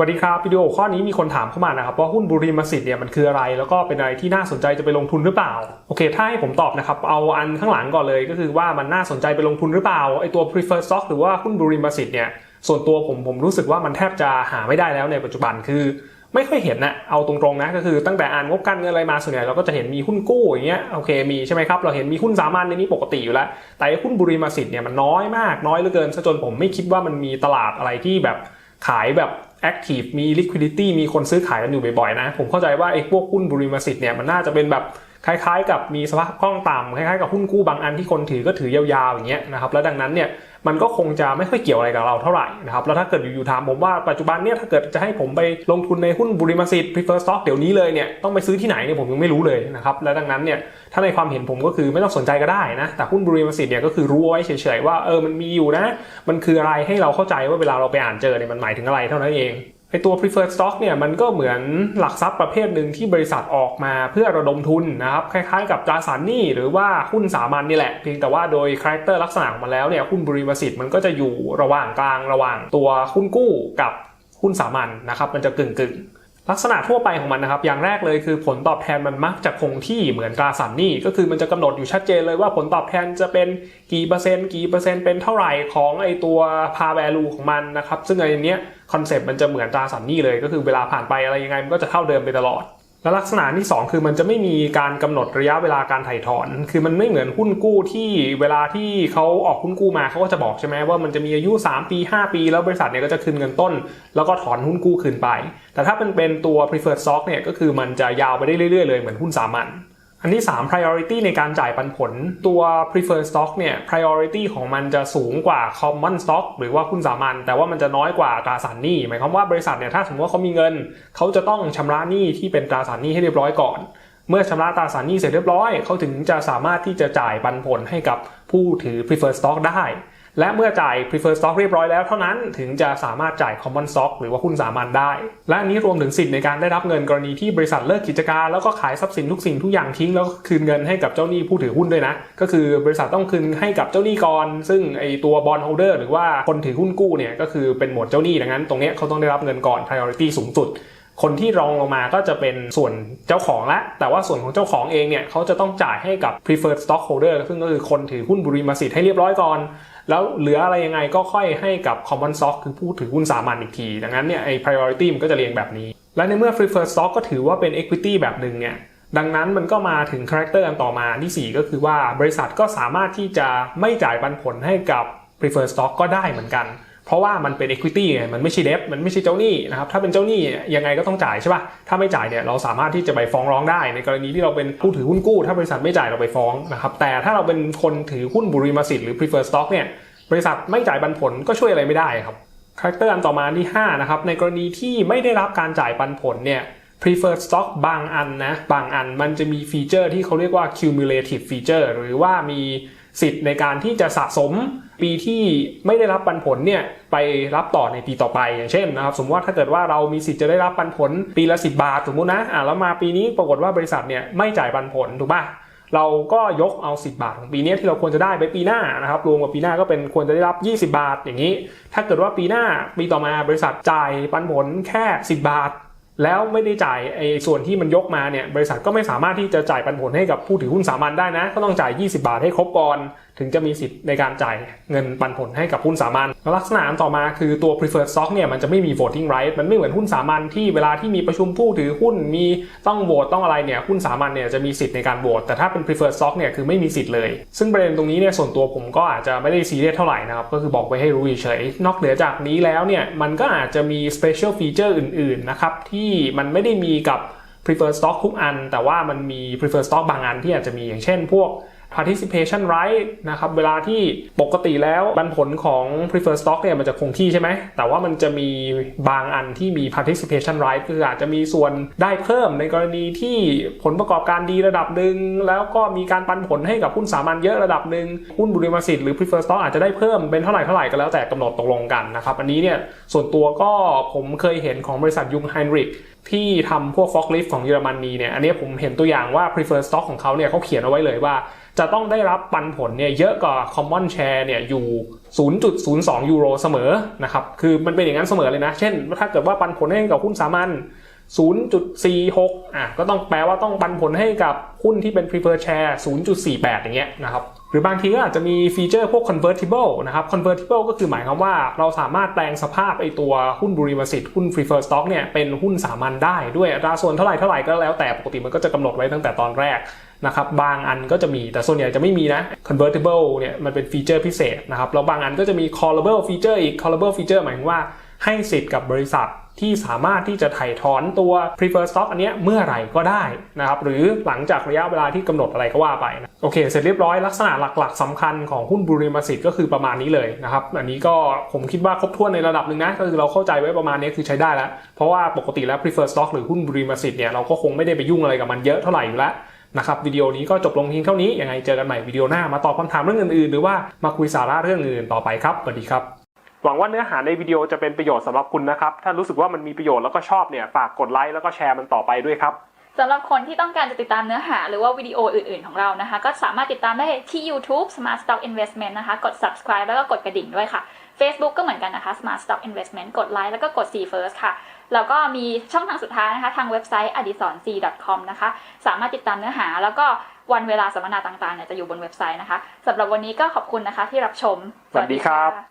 สวัสดีครับวิดีโอข้อนี้มีคนถามเข้ามานะครับว่าหุ้นบุรีมสิทธิ์เนี่ยมันคืออะไร แล้วก็เป็นอะไรที่น่าสนใจจะไปลงทุนหรือเปล่าโอเค ถ้าให้ผมตอบนะครับเอาอันข้างหลังก่อนเลย ก็คือว่ามันน่าสนใจไปลงทุนหรือเปล่าไอตัว preferred stock หรือว่าหุ้นบุรีมสิทธิ์เนี่ยส่วนตัวผมผมรู้สึกว่ามันแทบจะหาไม่ได้แล้วในปัจจุบันคือไม่ค่อยเห็นนะเอาตรงๆนะก็คือตั้งแต่อ่านงบการเงินอะไรมาส่วนใหญ่เราก็จะเห็นมีหุ้นกู้อย่างเงี้ยโอเคมีใช่ไหมครับเราเห็นมีหุ้นสามัญในนี้ปกติอยู่แล้ว แต่หุ้นบุรีมาสิทธิ์เนี่ยมันน้อยมากน้อยเหลือเกินซะจนผมไม่คิดว่ามันมีตลาดอะไรที่แบบขายแบบ active มี liquidity มีคนซื้อขายกันอยู่บ่อยๆนะ ผมเข้าใจว่าไอ้พวกหุ้นบริมสิทธิ์เนี่ยมันน่าจะเป็นแบบคล้ายๆ กับมีสภาพคล่องต่ำคล้ายๆกับหุ้นกู้บางอันที่คนถือก็ถือยาวๆอย่างเงี้ยนะครับแล้วดังนั้นเนี่ย มันก็คงจะไม่ค่อยเกี่ยวอะไรกับเราเท่าไหร่นะครับแล้วถ้าเกิดอยู่ๆถามผมว่าปัจจุบันเนี่ยถ้าเกิดจะให้ผมไปลงทุนในหุ้นบุริมาสิทธิ์ prefer stock เดี๋ยวนี้เลยเนี่ยต้องไปซื้อที่ไหนเนี่ยผมยังไม่รู้เลยนะครับและดังนั้นเนี่ยถ้าในความเห็นผมก็คือไม่ต้องสนใจก็ได้นะแต่หุ้นบุริมาสิทธิ์เนี่ยก็คือรู้ไว้เฉยๆว่าเออมันมีอยู่นะ มันคืออะไรให้เราเข้าใจว่าเวลาเราไปอ่านเจอเนี่ยมันหมายถึงอะไรเท่านั้นเอง ไอตัว preferred stock เนี่ยมันก็เหมือนหลักทรัพย์ประเภทหนึ่งที่บริษัทออกมาเพื่อระดมทุนนะครับคล้ายๆกับตราสารหนี้หรือว่าหุ้นสามัญนี่แหละเพียงแต่ว่าโดยคาแรคเตอร์ลักษณะของมันแล้วเนี่ยหุ้นบริวสิทธิ์มันก็จะอยู่ระหว่างกลางระหว่างตัวหุ้นกู้กับหุ้นสามัญนะครับมันจะกึ่งกึ่งๆ ลักษณะทั่วไปของมันนะครับ อย่างแรกเลยคือผลตอบแทนมันมักจะคงที่เหมือนตราสารหนี้ ก็คือมันจะกำหนดอยู่ชัดเจนเลยว่าผลตอบแทนจะเป็นกี่เปอร์เซ็นต์กี่เปอร์เซ็นต์เป็นเท่าไหร่ของไอตัวพาแวลูของมันนะครับ ซึ่งไอเนี้ยคอนเซปต์มันจะเหมือนตราสารหนี้เลย ก็คือเวลาผ่านไปอะไรยังไงมันก็จะเท่าเดิมไปตลอด และลักษณะที่ 2 คือมันจะไม่มีการกำหนดระยะเวลาการถ่ายถอน คือมันไม่เหมือนหุ้นกู้ที่เวลาที่เขาออกหุ้นกู้มาเขาก็จะบอกใช่ไหมว่ามันจะมีอายุ 3 ปี 5 ปี แล้วบริษัทเนี่ยก็จะคืนเงินต้น แล้วก็ถอนหุ้นกู้คืนไป แต่ถ้าเป็นเป็นตัว preferred stock เนี่ยก็คือมันจะยาวไปได้เรื่อยๆเลยเหมือนหุ้นสามัญ อันที่ 3 priority ในการจ่ายปันผลตัว preferred stock เนี่ย priority ของมันจะสูงกว่า common stock หรือว่าหุ้นสามัญแต่ว่ามันจะน้อยกว่าตราสารหนี้หมายความว่าบริษัทเนี่ยถ้าสมมติว่าเขามีเงิน เขาจะต้องชำระหนี้ที่เป็นตราสารหนี้ให้เรียบร้อยก่อน เมื่อชำระตราสารหนี้เสร็จเรียบร้อย เขาถึงจะสามารถที่จะจ่ายปันผลให้กับผู้ถือ preferred stock ได้ และเมื่อจ่าย preferred stock เรียบร้อยแล้วเท่านั้นถึงจะสามารถจ่าย common stock หรือว่าหุ้นสามัญได้ และอันนี้รวมถึงสิทธิ์ในการได้รับเงินกรณีที่บริษัทเลิกกิจการ แล้วก็ขายทรัพย์สินทุกสิ่งทุกอย่างทิ้งแล้วคืนเงินให้กับเจ้าหนี้ผู้ถือหุ้นด้วยนะ ก็คือบริษัทต้องคืนให้กับเจ้าหนี้ก่อน ซึ่งไอตัว bond holder หรือว่าคนถือหุ้นกู้เนี่ยก็คือเป็นหมวดเจ้าหนี้ดังนั้นตรงเนี้ยเขาต้องได้รับเงินก่อน priority สูงสุด คนที่รองลงมาก็จะเป็นส่วนเจ้าของละ แต่ว่าส่วนของเจ้าของเองเนี่ยเขาจะต้องจ่ายให้กับ preferred stockholder ซึ่งก็คือคนถือหุ้นบุริมาสิทธิ์ให้เรียบร้อยก่อน แล้วเหลืออะไรยังไงก็ค่อยให้กับ common stock คือผู้ถือหุ้นสามัญอีกที ดังนั้นเนี่ยไอ้ priority มันก็จะเรียงแบบนี้ และในเมื่อ preferred stock ก็ถือว่าเป็น equity แบบหนึ่งเนี่ยดังนั้นมันก็มาถึงคาแรคเตอร์อันต่อมาที่ 4 ก็คือว่าบริษัทก็สามารถที่จะไม่จ่ายปันผลให้กับ preferred stock ก็ได้เหมือนกัน เพราะว่ามันเป็น equity ไงมันไม่ใช่ debt มันไม่ใช่เจ้าหนี้นะครับถ้าเป็นเจ้าหนี้ยังไงก็ต้องจ่ายใช่ป่ะถ้าไม่จ่ายเนี่ยเราสามารถที่จะไปฟ้องร้องได้ ในกรณีที่เราเป็นผู้ถือหุ้นกู้ ถ้าบริษัทไม่จ่ายเราไปฟ้องนะครับแต่ถ้าเราเป็นคนถือหุ้นบุริมาสิทธิ์หรือ preferred stock เนี่ยบริษัทไม่จ่ายปันผลก็ช่วยอะไรไม่ได้ครับคาแรคเตอร์อันต่อมาที่5นะครับในกรณีที่ไม่ได้รับการจ่ายปันผลเนี่ย preferred stock บางอันนะบางอันมันจะมีฟีเจอร์ที่เขาเรียกว่า cumulative feature หรือว่ามี สิทธิ์ในการที่จะสะสมปีที่ไม่ได้รับปันผลเนี่ยไปรับต่อในปีต่อไปอย่างเช่นนะครับสมมติว่าถ้าเกิดว่าเรามีสิทธิ์จะได้รับปันผลปีละ 10 บาทสมมุตินะอ่าแล้วมาปีนี้ปรากฏว่าบริษัทเนี่ยไม่จ่ายปันผลถูกป่ะเราก็ยกเอา 10 บาทของปีนี้ที่เราควรจะได้ไปปีหน้านะครับรวมกับปีหน้าก็เป็นควรจะได้รับ 20 บาทอย่างนี้ ถ้าเกิดว่าปีหน้าปีต่อมาบริษัทจ่ายปันผลแค่ 10 บาท แล้วไม่ได้จ่ายไอ้ส่วนที่มันยกมาเนี่ยบริษัทก็ไม่สามารถที่จะจ่ายปันผลให้กับผู้ถือหุ้นสามัญได้นะ ก็ต้องจ่าย 20 บาทให้ครบก่อน ถึงจะมีสิทธิ์ในการจ่ายเงินปันผลให้กับหุ้นสามัญลักษณะอันต่อมาคือตัว preferred stock เนี่ยมันจะไม่มี voting right มันไม่เหมือนหุ้นสามัญที่เวลาที่มีประชุมผู้ถือหุ้นมีต้องโหวตต้องอะไรเนี่ยหุ้นสามัญเนี่ยจะมีสิทธิ์ในการโหวตแต่ถ้าเป็น preferred stock เนี่ยคือไม่มีสิทธิ์เลย ซึ่งประเด็นตรงนี้เนี่ยส่วนตัวผมก็อาจจะไม่ได้ซีเรียสเท่าไหร่นะครับก็คือบอกไว้ให้รู้เฉยๆนอกเหนือจากนี้แล้วเนี่ยมันก็อาจจะมี special feature อื่นๆนะครับที่มันไม่ได้มีกับ preferred stock ทุกอัน แต่ว่ามันมี preferred stock บางอันที่อาจจะมีอย่างเช่น พวก participation right นะครับเวลาที่ปกติแล้วปันผลของ preferred stock เนี่ยมันจะคงที่ใช่ไหม แต่ว่ามันจะมีบางอันที่มี participation right คืออาจจะมีส่วนได้เพิ่มในกรณีที่ผลประกอบการดีระดับหนึ่งแล้วก็มีการปันผลให้กับหุ้นสามัญเยอะระดับหนึ่งหุ้นบุริมสิทธิ์หรือ preferred stock อาจจะได้เพิ่มเป็นเท่าไหร่เท่าไหร่ก็แล้วแต่กำหนดตกลงกันนะครับอันนี้เนี่ยส่วนตัวก็ผมเคยเห็นของบริษัทยุงไฮนริกที่ทำพวกฟอกลิฟของเยอรมนีเนี่ยอันนี้ผมเห็นตัวอย่างว่า preferred stock ของเขาเนี่ยเขาเขียนเอาไว้เลยว่า จะต้องได้รับปันผลเนี่ยเยอะกว่า common share เนี่ยอยู่ 0.02 ยูโรเสมอนะครับ คือมันเป็นอย่างนั้นเสมอเลยนะ เช่น ถ้าเกิดว่าปันผลให้กับหุ้นสามัญ 0.46 อะ ก็ต้องแปลว่าต้องปันผลให้กับหุ้นที่เป็น preferred share 0.48 อย่างเงี้ยนะครับ หรือบางทีก็อาจจะมีฟีเจอร์พวก convertible นะครับ convertible ก็คือหมายความว่าเราสามารถแปลงสภาพไอตัวหุ้นบริมสิทธิ์หุ้น preferred stock เนี่ยเป็นหุ้นสามัญได้ด้วยอัตราส่วนเท่าไหร่เท่าไหร่ก็แล้วแต่ปกติมันก็จะกำหนดไว้ตั้งแต่ตอนแรก นะครับบางอันก็จะมีแต่ส่วนใหญ่จะไม่มีนะ convertible เนี่ยมันเป็นฟีเจอร์พิเศษนะครับแล้วบางอันก็จะมี callable feature อีก callable feature หมายถึงว่าให้สิทธิ์กับบริษัทที่สามารถที่จะถ่ายถอนตัว preferred stock อันเนี้ยเมื่อไหร่ก็ได้นะครับหรือหลังจากระยะเวลาที่กำหนดอะไรก็ว่าไปนะโอเค เสร็จเรียบร้อยลักษณะหลักๆสำคัญของหุ้นบุริมสิทธิ์ก็คือประมาณนี้เลยนะครับอันนี้ก็ผมคิดว่าครบถ้วนในระดับหนึ่งนะก็คือเราเข้าใจไว้ประมาณนี้คือใช้ได้แล้ว เพราะว่าปกติแล้ว preferred stock หรือหุ้นบุริมสิทธิ์เนี่ยเราก็คงไม่ได้ไปยุ่งอะไรกับมันเยอะเท่าไหร่อยู่แล้ว นะครับวิดีโอนี้ก็จบลงเพียงเท่านี้ยังไงเจอกันใหม่วิดีโอหน้ามาตอบคำถามเรื่องอื่นๆ หรือว่ามาคุยสาระเรื่องอื่นต่อไปครับสวัสดีครับหวังว่าเนื้อหาในวิดีโอจะเป็นประโยชน์สำหรับคุณนะครับ ถ้ารู้สึกว่ามันมีประโยชน์แล้วก็ชอบเนี่ย ฝากกดไลค์แล้วก็แชร์มันต่อไปด้วยครับ สำหรับคนที่ต้องการจะติดตามเนื้อหาหรือว่าวิดีโออื่นๆของเรานะคะ ก็สามารถติดตามได้ที่ YouTube Smart Stock Investment นะคะ กด subscribe แล้วก็กดกระดิ่งด้วยค่ะ Facebook ก็เหมือนกันนะคะ Smart Stock Investment กดไลค์แล้วก็กด see first ค่ะ แล้วก็มีช่องทางสุดท้ายนะคะ ทางเว็บไซต์ adisonc.com นะคะ สามารถติดตามเนื้อหา แล้วก็วันเวลาสัมมนาต่างๆเนี่ยจะอยู่บนเว็บไซต์นะคะสำหรับวันนี้ก็ขอบคุณนะคะที่รับชม สวัสดีครับ